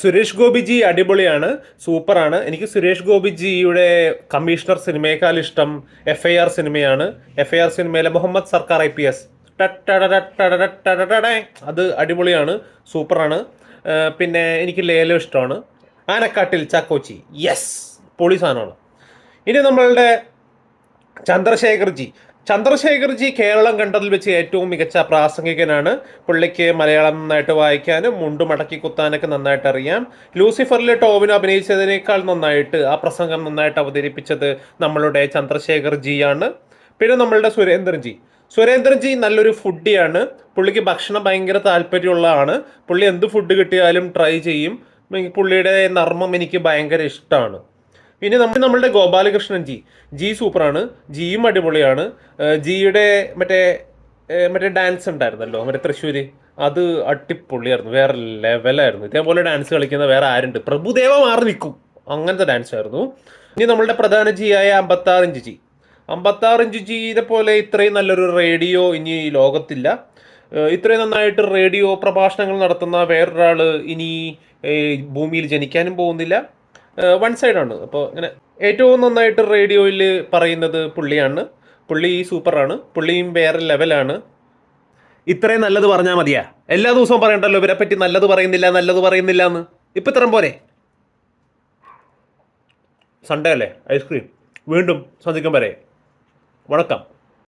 സുരേഷ് ഗോപിജി അടിപൊളിയാണ് സൂപ്പറാണ്. എനിക്ക് സുരേഷ് ഗോപിജിയുടെ കമ്മീഷണർ സിനിമയേക്കാൾ ഇഷ്ടം എഫ് ഐ ആർ സിനിമയാണ്. എഫ് ഐ ആർ സിനിമയിലെ മുഹമ്മദ് സർക്കാർ ഐ പി എസ് അത് അടിപൊളിയാണ് സൂപ്പറാണ്. പിന്നെ എനിക്ക് ലേലോ ഇഷ്ടമാണ്. ആനക്കാട്ടിൽ ചാക്കോച്ചി. യെസ് പൊളി സാധനമാണ്. ഇനി നമ്മളുടെ ചന്ദ്രശേഖർജി. ചന്ദ്രശേഖർജി കേരളം കണ്ടതിൽ വെച്ച് ഏറ്റവും മികച്ച പ്രാസംഗികനാണ്. പുള്ളിക്ക് മലയാളം നന്നായിട്ട് വായിക്കാനും മുണ്ടു മടക്കി കുത്താനൊക്കെ നന്നായിട്ട് അറിയാം. ലൂസിഫറിലെ ടോവിന് അഭിനയിച്ചതിനേക്കാൾ നന്നായിട്ട് ആ പ്രസംഗം നന്നായിട്ട് അവതരിപ്പിച്ചത് നമ്മളുടെ ചന്ദ്രശേഖർജിയാണ്. പിന്നെ നമ്മളുടെ സുരേന്ദ്രൻജി. സുരേന്ദ്രൻജി നല്ലൊരു ഫുഡിയാണ്. പുള്ളിക്ക് ഭക്ഷണം ഭയങ്കര താല്പര്യമുള്ളതാണ്. പുള്ളി എന്ത് ഫുഡ് കിട്ടിയാലും ട്രൈ ചെയ്യും. പുള്ളിയുടെ നർമ്മം എനിക്ക് ഭയങ്കര ഇഷ്ടമാണ് ഇനി നമ്മൾ നമ്മളുടെ ഗോപാലകൃഷ്ണൻ ജി. ജി സൂപ്പറാണ്. ജിയും അടിപൊളിയാണ്. ജിയുടെ മറ്റേ മറ്റേ ഡാൻസ് ഉണ്ടായിരുന്നല്ലോ മറ്റേ തൃശ്ശൂര്. അത് അടിപൊളിയായിരുന്നു. വേറെ ലെവലായിരുന്നു ഇതേപോലെ ഡാൻസ് കളിക്കുന്ന വേറെ ആരുണ്ട്? പ്രഭുദേവ മാറി നിൽക്കും. അങ്ങനത്തെ ഡാൻസ് ആയിരുന്നു. ഇനി നമ്മളുടെ പ്രധാന ജിയായ അമ്പത്താറ് ഇഞ്ച് ജി. അമ്പത്താറ് ഇഞ്ച് ജിയെ പോലെ ഇത്രയും നല്ലൊരു റേഡിയോ ഇനി ലോകത്തില്ല. ഇത്രയും നന്നായിട്ട് റേഡിയോ പ്രഭാഷണങ്ങൾ നടത്തുന്ന വേറൊരാൾ ഇനി ഭൂമിയിൽ ജനിക്കാനും പോകുന്നില്ല. വൺ സൈഡാണ് അപ്പോൾ ഇങ്ങനെ ഏറ്റവും നന്നായിട്ട് റേഡിയോയിൽ പറയുന്നത് പുള്ളിയാണ്. പുള്ളി സൂപ്പറാണ്. പുള്ളിയും വേറെ ലെവലാണ് ഇത്രയും നല്ലത് പറഞ്ഞാൽ മതിയാ. എല്ലാ ദിവസവും പറയണ്ടല്ലോ ഇവരെ പറ്റി നല്ലത് പറയുന്നില്ല നല്ലത് പറയുന്നില്ല എന്ന്. ഇപ്പം ഇത്രയും പോരെ. സൺഡേ അല്ലേ? ഐസ്ക്രീം വീണ്ടും സന്ധിക്കും വരെ. വണക്കം.